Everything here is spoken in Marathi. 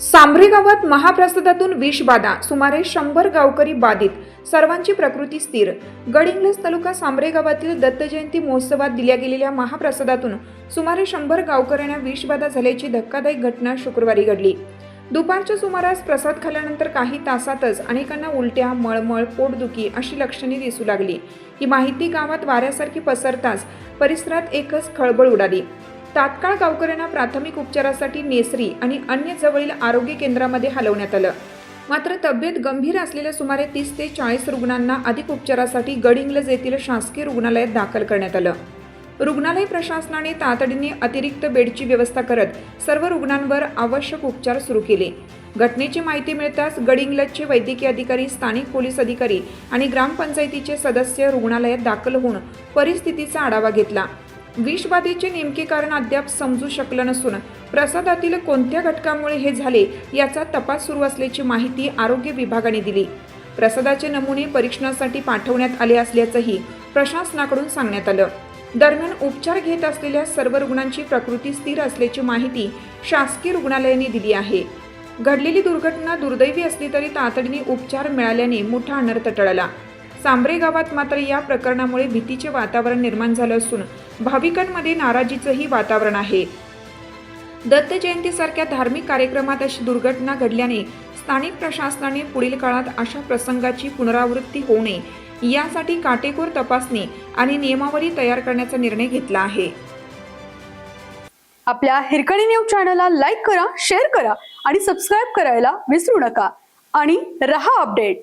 सांभरी गावात महाप्रसादातून विषबाधा सुमारे शंभर गावकरी बाधित. सर्वांची प्रकृती स्थिर. गडिंग्लज तालुका सांभरे गावातील दत्त जयंती महोत्सवात दिल्या गेलेल्या महाप्रसादातून सुमारे शंभर गावकऱ्यांना विषबाधा झाल्याची धक्कादायक घटना शुक्रवारी घडली. दुपारच्या सुमारास प्रसाद खाल्यानंतर काही तासातच अनेकांना उलट्या मळमळ पोटदुखी अशी लक्षणे दिसू लागली. ही माहिती गावात वाऱ्यासारखी पसरताच परिसरात एकच खळबळ उडाली. तात्काळ गावकऱ्यांना प्राथमिक उपचारासाठी नेसरी आणि अन्य जवळील आरोग्य केंद्रामध्ये हलवण्यात आलं. मात्र तब्येत गंभीर असलेल्या सुमारे तीस ते चाळीस रुग्णांना अधिक उपचारासाठी गडिंग्लज येथील शासकीय रुग्णालयात दाखल करण्यात आलं. रुग्णालय प्रशासनाने तातडीने अतिरिक्त बेडची व्यवस्था करत सर्व रुग्णांवर आवश्यक उपचार सुरू केले. घटनेची माहिती मिळताच गडिंग्लजचे वैद्यकीय अधिकारी स्थानिक पोलीस अधिकारी आणि ग्रामपंचायतीचे सदस्य रुग्णालयात दाखल होऊन परिस्थितीचा आढावा घेतला. विषबाधेचे नेमके कारण अद्याप समजू शकलं नसून प्रसादातील कोणत्या घटकामुळे हे झाले याचा तपास सुरू असल्याची माहिती आरोग्य विभागाने दिली. प्रसादाचे नमुने परीक्षणासाठी पाठवण्यात आले असल्याचंही प्रशासनाकडून सांगण्यात आलं. दरम्यान उपचार घेत असलेल्या सर्व रुग्णांची प्रकृती स्थिर असल्याची माहिती शासकीय रुग्णालयाने दिली आहे. घडलेली दुर्घटना दुर्दैवी असली तरी तातडीने उपचार मिळाल्याने मोठा अनर्थ टळला. सांबरे गावात मात्र या प्रकरणामुळे भीतीचे वातावरण निर्माण झालं असून भाविकांमध्ये नाराजीचंही वातावरण आहे. दत्त जयंतीसारख्या धार्मिक कार्यक्रमात अशी दुर्घटना घडल्याने स्थानिक प्रशासनाने पुढील काळात अशा प्रसंगाची पुनरावृत्ती होऊ नये यासाठी काटेकोर तपासणी आणि नियमावली तयार करण्याचा निर्णय घेतला आहे. आपल्या हिरकणी न्यूज चॅनलला लाईक करा शेअर करा आणि सबस्क्राईब करायला विसरू नका. आणि रहा अपडेट.